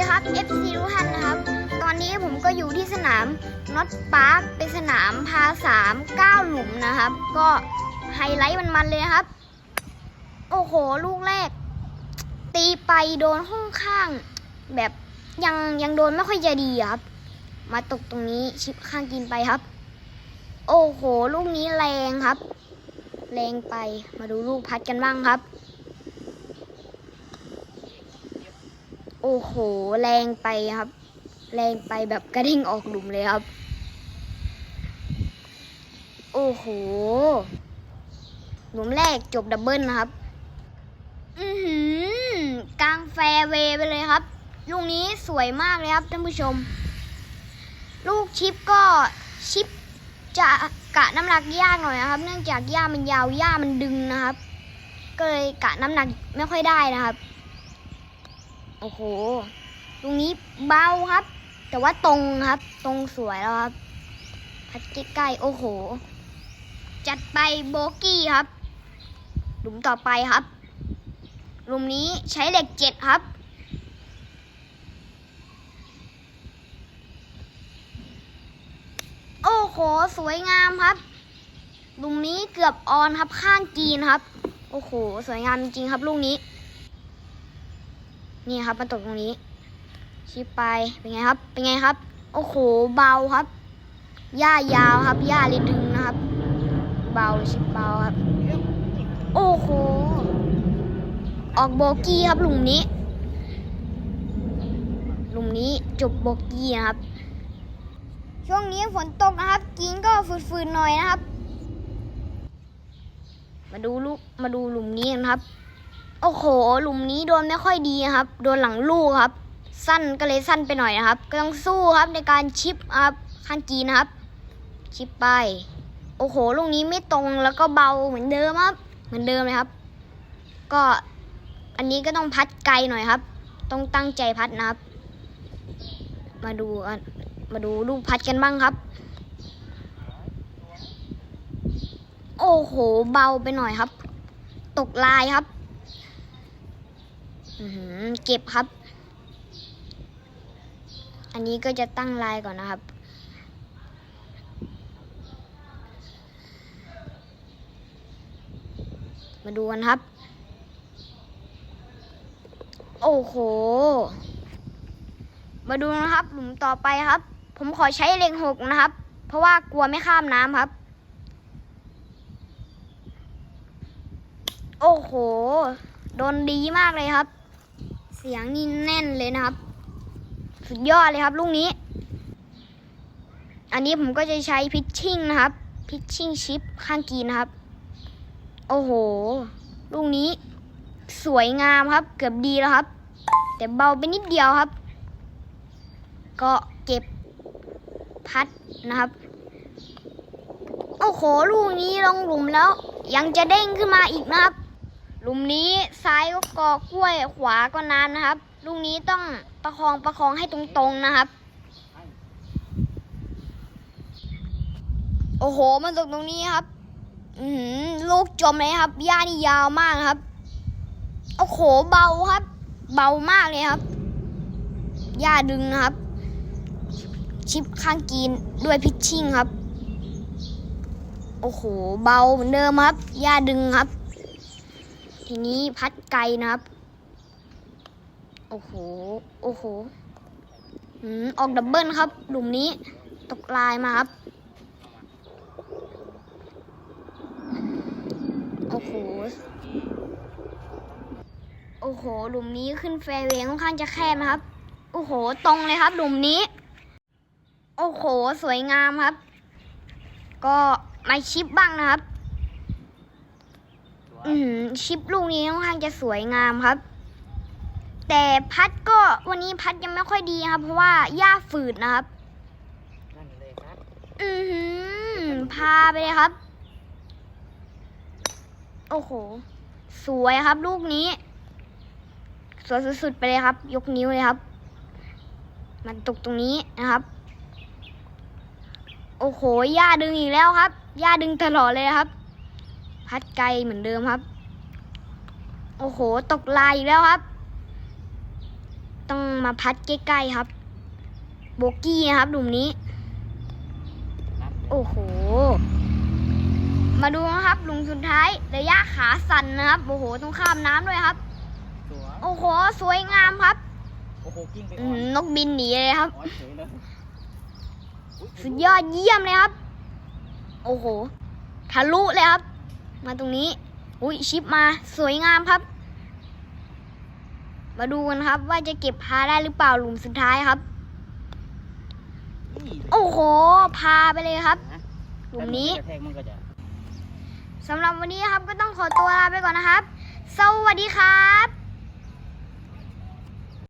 ดีครับ FC ทุกท่านนะครับ ตอนนี้ผมก็อยู่ที่สนามน็อตพาร์คเป็นสนามพาสามเก้าหลุมนะครับ ก็ไฮไลท์มันๆเลยนะครับ โอ้โห ลูกแรก ตีไปโดนห้องข้าง แบบยังยังโดนไม่ค่อยจะดีครับ มาตกตรงนี้ชิปข้างกินไปครับ โอ้โห ลูกนี้แรงครับ แรงไปมาดูลูกพัดกันบ้างครับ โอ้โห แรงไปครับ แรงไปแบบกระเด้งออกหลุมเลยครับ โอ้โห หลุมแรกจบดับเบิลนะครับ อือหือกลางแฟร์เวย์ไปเลยครับ ลูกนี้สวยมากเลยครับท่านผู้ชม ลูกชิปก็ชิปจะกะน้ำหนักยากหน่อยนะครับ เนื่องจากหญ้ามันยาวหญ้ามันดึงนะครับ ก็เลยกะน้ำหนักไม่ค่อยได้นะครับ โอ้โห ตรงนี้เบาครับ แต่ว่าตรงครับ ตรงสวยแล้วครับ พัดใกล้ๆโอ้โห จัดไปโบกี้ครับ หลุมต่อไปครับ หลุมนี้ใช้เหล็กเจ็ดครับ โอ้โห สวยงามครับ หลุมนี้เกือบออนครับข้างจีนครับ โอ้โห สวยงามจริงๆครับลูกนี้ นี่ครับมาตกตรงนี้ชิปไป เป็นไงครับ เป็นไงครับ โอ้โห เบาครับ หญ้ายาวครับ หญ้าลยดึงนะครับ เบาชิปเบาครับ โอ้โห ออกโบกี้ครับหลุมนี้ หลุมนี้จบโบกี้นะครับ ช่วงนี้ฝนตกนะครับ กินก็ฟืนๆหน่อยนะครับ มาดูลูก มาดูหลุมนี้กันครับ โอ้โห หลุมนี้โดนไม่ค่อยดีครับ โดนหลังลูกครับ สั้นก็เลยสั้นไปหน่อยนะครับ ก็ต้องสู้ครับในการชิปครับข้างจีนะครับ ชิปไป โอ้โห ลูกนี้ไม่ตรงแล้วก็เบาเหมือนเดิมครับ เหมือนเดิมเลยครับ ก็อันนี้ก็ต้องพัดไกลหน่อยครับ ต้องตั้งใจพัดนะครับ มาดูกันมาดูลูกพัดกันบ้างครับ โอ้โห เบาไปหน่อยครับ ตกลายครับ เก็บครับ อันนี้ก็จะตั้งลายก่อนนะครับ มาดูกันครับ โอ้โห มาดูนะครับ หลุมต่อไปครับ ผมขอใช้เลงหกนะครับ เพราะว่ากลัวไม่ข้ามน้ำครับโอ้โห โดนดีมากเลยครับ เสียงนี่แน่นเลยนะครับ สุดยอดเลยครับลูกนี้ อันนี้ผมก็จะใช้พิชชิ่งนะครับ พิชชิ่งชิปข้างกีนะครับ โอ้โห ลูกนี้ สวยงามครับ เกือบดีแล้วครับ แต่เบาไปนิดเดียวครับ ก็เก็บพัดนะครับ โอ้โห ลูกนี้ลงหลุมแล้ว ยังจะเด้งขึ้นมาอีกนะครับ หลุมนี้ซ้ายก็กอกล้วยขวาก็นานนะครับ ลูกนี้ต้องประคองประคองให้ตรงๆนะครับ โอ้โห มันตกตรงนี้ครับ อือหือลูกจมเลยครับหญ้านี่ยาวมากครับ โอ้โห เบาครับ เบามากเลยครับหญ้าดึงนะครับ ชิปข้างกีนด้วยพิชชิ่งครับ โอ้โห เบาเหมือนเดิมครับหญ้าดึงครับ ทีนี้พัดไกลนะครับ โอ้โห โอ้โหอออกดับเบิลครับ หลุมนี้ ตกลายมาครับ โอ้โห โอ้โห หลุมนี้ขึ้นแฟร์เวย์ค่อนข้างจะแคบนะครับ โอ้โห ตรงเลยครับ หลุมนี้ โอ้โห สวยงามครับ ก็ไมาชิปบ้างนะครับ อืมชิปลูกนี้ค่อนข้างจะสวยงามครับ แต่พัดก็วันนี้พัดยังไม่ค่อยดีนะครับ เพราะว่าหญ้าฝืดนะครับ นั่นเลยครับอือหือพาไปเลยครับ โอ้โห สวยครับ ลูกนี้ สวยสุดๆไปเลยครับ ยกนิ้วเลยครับ มันตกตรงนี้นะครับ โอ้โหย่าดึงอีกแล้วครับย่าดึงตลอดเลยครับ พัดไกลเหมือนเดิมครับ โอ้โห ตกลายอีกแล้วครับ ต้องมาพัดใกล้ๆครับ โบกี้นะครับหลุมนี้นั่นเลยโอ้โห มาดูนะครับหลุมสุดท้ายระยะขาสั่นนะครับ โอ้โห ต้องข้ามน้ำด้วยครับสวยโอ้โห สวยงามครับโอ้โหกิ้งไปอื้อ่ออนหือนกบินหนีเลยครับอ่อนเฉยเลยอุ๊สุดยอดเยี่ยมเลยครับ โอ้โห ทะลุเลยครับ มาตรงนี้ อุ้ยชิปมาสวยงามครับ มาดูกันครับว่าจะเก็บพาได้หรือเปล่าหลุมสุดท้ายครับนี่โอ้โห พาไปเลยครับนะหลุมนี้ถ้ามักระแทกมันก็จะสำหรับวันนี้ครับก็ต้องขอตัวลาไปก่อนนะครับ สวัสดีครับ